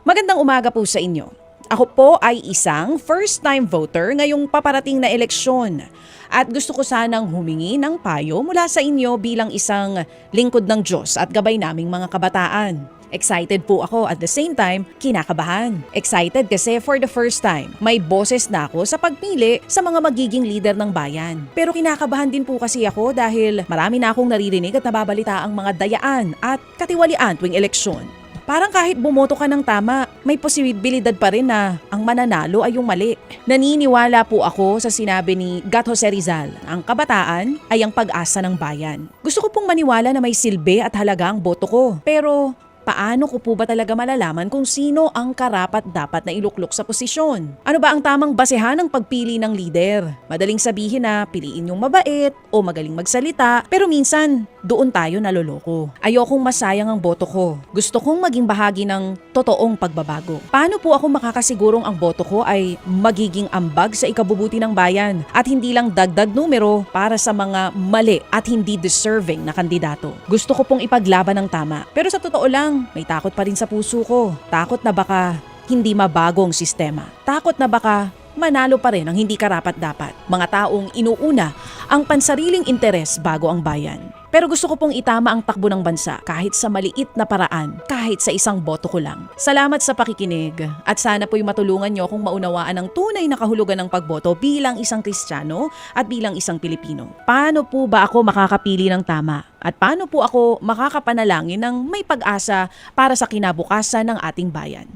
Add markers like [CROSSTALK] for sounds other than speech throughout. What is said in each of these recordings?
Magandang umaga po sa inyo. Ako po ay isang first-time voter ngayong paparating na eleksyon. At gusto ko sanang humingi ng payo mula sa inyo bilang isang lingkod ng Diyos at gabay naming mga kabataan. Excited po ako at the same time, kinakabahan. Excited kasi for the first time, may boses na ako sa pagpili sa mga magiging leader ng bayan. Pero kinakabahan din po kasi ako dahil marami na akong naririnig at nababalita ang mga dayaan at katiwalian tuwing eleksyon. Parang kahit bumoto ka ng tama, may posibilidad pa rin na ang mananalo ay yung mali. Naniniwala po ako sa sinabi ni Gat Jose Rizal, ang kabataan ay ang pag-asa ng bayan. Gusto ko pong maniwala na may silbi at halaga ang boto ko. Pero paano ko po ba talaga malalaman kung sino ang karapat dapat na iluklok sa posisyon? Ano ba ang tamang basehan ng pagpili ng leader? Madaling sabihin na piliin yung mabait o magaling magsalita, pero minsan doon tayo naloloko. Ayokong masayang ang boto ko. Gusto kong maging bahagi ng totoong pagbabago. Paano po ako makakasigurong ang boto ko ay magiging ambag sa ikabubuti ng bayan at hindi lang dagdag numero para sa mga mali at hindi deserving na kandidato? Gusto ko pong ipaglaban ng tama. Pero sa totoo lang, may takot pa rin sa puso ko. Takot na baka hindi mabagong sistema. Takot na baka manalo pa rin ang hindi karapat-dapat. Mga taong inuuna ang pansariling interes bago ang bayan. Pero gusto ko pong itama ang takbo ng bansa kahit sa maliit na paraan, kahit sa isang boto ko lang. Salamat sa pakikinig at sana po'y matulungan nyo kung maunawaan ang tunay na kahulugan ng pagboto bilang isang Kristiyano at bilang isang Pilipino. Paano po ba ako makakapili ng tama? At paano po ako makakapanalangin ng may pag-asa para sa kinabukasan ng ating bayan?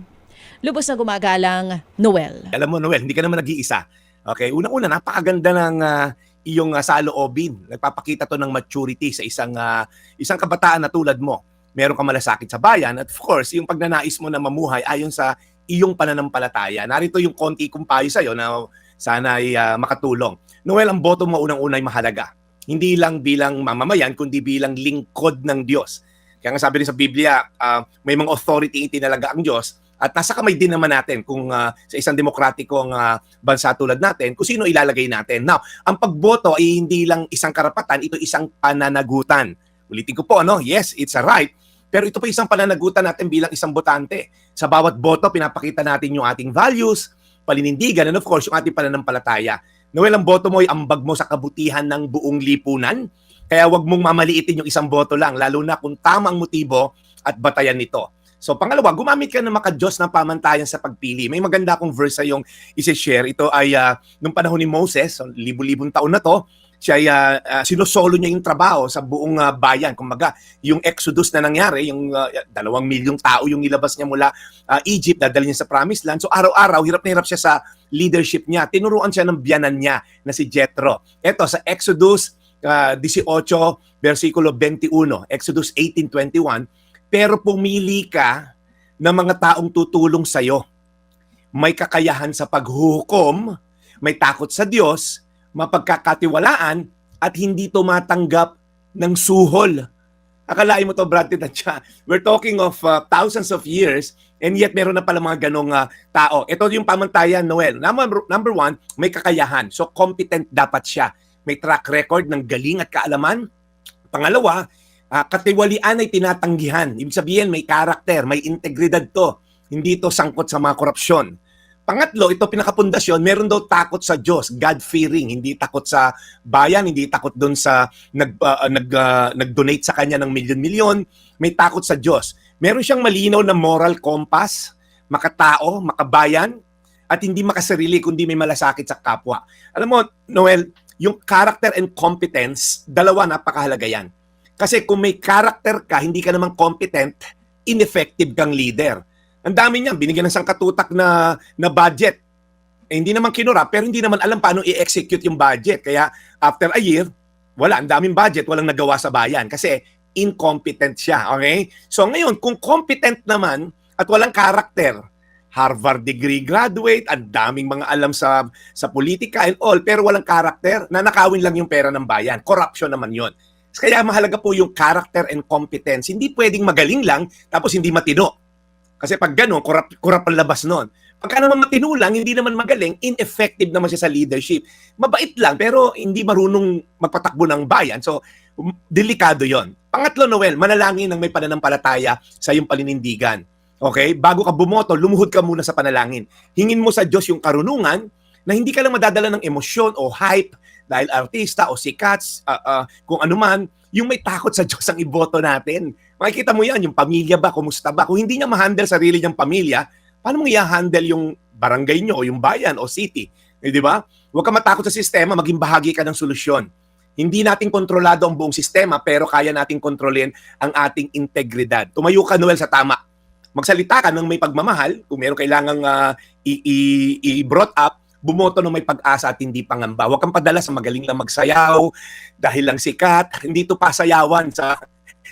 Lubos na gumagalang, Noel. Alam mo, Noel, hindi ka naman nag-iisa. Okay, unang-una, napakaganda ng ah, iyong uh, saloobin. Nagpapakita to ng maturity sa isang ah, isang kabataan na tulad mo. Meron ka malasakit sa bayan at of course, yung pagnanais mo na mamuhay ayon sa iyong pananampalataya. Narito yung konti kong payo sa'yo na sana ay ah, makatulong. Noel, ang boto mo unang-una ay mahalaga. Hindi lang bilang mamamayan, kundi bilang lingkod ng Diyos. Kaya nga sabi rin sa Biblia, ah, may mga authority itinalaga ang Diyos at nasa kamay din naman natin kung ah, sa isang demokratikong ah, bansa tulad natin, kung sino ilalagay natin. Now, ang pagboto ay hindi lang isang karapatan, ito isang pananagutan. Ulitin ko po, ano? Yes, it's a right. Pero ito pa isang pananagutan natin bilang isang botante. Sa bawat boto, pinapakita natin yung ating values, palinindigan, and of course, yung ating pananampalataya. Noel, ang boto mo ay ambag mo sa kabutihan ng buong lipunan. Kaya wag mong mamaliitin yung isang boto lang, lalo na kung tamang motibo at batayan nito. So pangalawa, gumamit ka ng makadiyos ng pamantayan sa pagpili. May maganda akong verse sa yung isi-share. Ito ay uh, nung panahon ni Moses, so, libu-libong taon na to, siya ay uh, uh, sinosolo niya yung trabaho sa buong uh, bayan. Kumbaga, yung exodus na nangyari, yung uh, dalawang milyong tao yung nilabas niya mula uh, Egypt, dadali niya sa promised land. So araw-araw, hirap na hirap siya sa leadership niya. Tinuruan siya ng biyanan niya na si Jethro. Ito, sa Exodus uh, 18, versikulo 21, Exodus 18.21, pero pumili ka ng mga taong tutulong sa'yo. May kakayahan sa paghuhukom, may takot sa Diyos, mapagkakatiwalaan, at hindi tumatanggap ng suhol. Akalain mo to, Brad Pitt at siya. We're talking of uh, thousands of years and yet meron na pala mga ganong uh, tao. Ito yung pamantayan, Noel. Number, number one, may kakayahan. So competent dapat siya. May track record ng galing at kaalaman. Pangalawa, uh, katiwalian ay tinatanggihan. Ibig sabihin, may karakter, may integridad to. Hindi to sangkot sa mga korupsyon. Pangatlo, ito pinakapundasyon, meron daw takot sa Diyos, God-fearing, hindi takot sa bayan, hindi takot doon sa nag, uh, nag, uh, nag-donate sa kanya ng milyon-milyon, may takot sa Diyos. Meron siyang malinaw na moral compass, makatao, makabayan, at hindi makasarili kundi may malasakit sa kapwa. Alam mo, Noel, yung character and competence, dalawa napakahalaga yan. Kasi kung may character ka, hindi ka naman competent, ineffective kang leader. Ang dami niyan, binigyan ng sangkatutak na, na budget. Eh, hindi naman kinura, pero hindi naman alam paano i-execute yung budget. Kaya after a year, wala, ang daming budget, walang nagawa sa bayan. Kasi incompetent siya, okay? So ngayon, kung competent naman at walang karakter, Harvard degree graduate, ang daming mga alam sa sa politika and all, pero walang karakter, nanakawin lang yung pera ng bayan. Corruption naman yon. Kaya mahalaga po yung character and competence. Hindi pwedeng magaling lang tapos hindi matino. Kasi pag gano'n, kurap, kurap ang labas nun. Pagka naman matino lang, hindi naman magaling, ineffective naman siya sa leadership. Mabait lang, pero hindi marunong magpatakbo ng bayan. So, delikado yon. Pangatlo, Noel, manalangin ng may pananampalataya sa iyong paninindigan. Okay? Bago ka bumoto, lumuhod ka muna sa panalangin. Hingin mo sa Diyos yung karunungan na hindi ka lang madadala ng emosyon o hype dahil artista o sikat, ah, ah, kung ano man, yung may takot sa [LAUGHS] Diyos ang iboto natin. Makikita mo yan, yung pamilya ba, kumusta ba? Kung hindi niya ma-handle sarili niyang pamilya, paano mo i-handle yung barangay niyo o yung bayan o city? Eh, di ba? Huwag ka matakot sa sistema, maging bahagi ka ng solusyon. Hindi natin kontrolado ang buong sistema, pero kaya nating kontrolin ang ating integridad. Tumayo ka, Noel, sa tama. Magsalita ka ng may pagmamahal, kung meron kailangang ah, i- i- i-brought up, bumoto ng may pag-asa at hindi pangamba. Huwag kang padala sa magaling lang magsayaw, dahil lang sikat. Hindi ito pasayawan sa,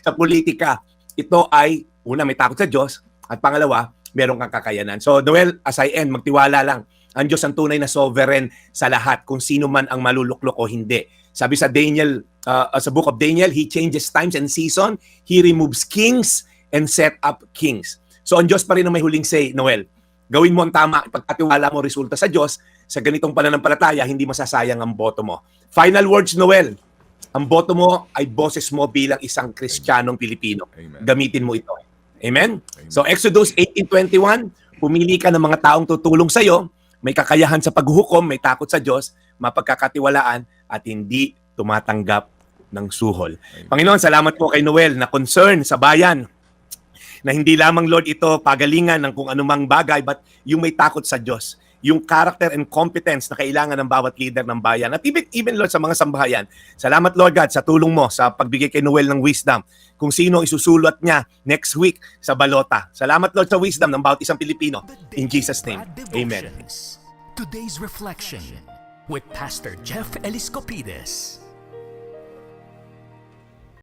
sa politika. Ito ay, una, may takot sa Diyos, at pangalawa, meron kang kakayanan. So, Noel, as I end, magtiwala lang. Ang Diyos ang tunay na sovereign sa lahat, kung sino man ang maluluklok o hindi. Sabi sa Daniel, uh, sa book of Daniel, He changes times and season, He removes kings and set up kings. So, ang Diyos pa rin ang may huling say, Noel. Gawin mo ang tama, pagkatiwala mo resulta sa Diyos, sa ganitong pananampalataya, hindi masasayang ang boto mo. Final words, Noel. Ang boto mo ay boses mo bilang isang Kristiyanong Pilipino. Amen. Gamitin mo ito. Amen? Amen. So Exodus 18.21, pumili ka ng mga taong tutulong sa iyo, may kakayahan sa paghuhukom, may takot sa Diyos, mapagkakatiwalaan, at hindi tumatanggap ng suhol. Amen. Panginoon, salamat po kay Noel na concern sa bayan na hindi lamang, Lord, ito pagalingan ng kung anumang bagay, but yung may takot sa Diyos yung character and competence na kailangan ng bawat leader ng bayan. At even, even Lord, sa mga sambahayan. Salamat, Lord God, sa tulong mo sa pagbigay kay Noel ng wisdom kung sino isusulat niya next week sa balota. Salamat, Lord, sa wisdom ng bawat isang Pilipino. In Jesus' name, Amen. Today's reflection with Pastor Jeff Eliscopides.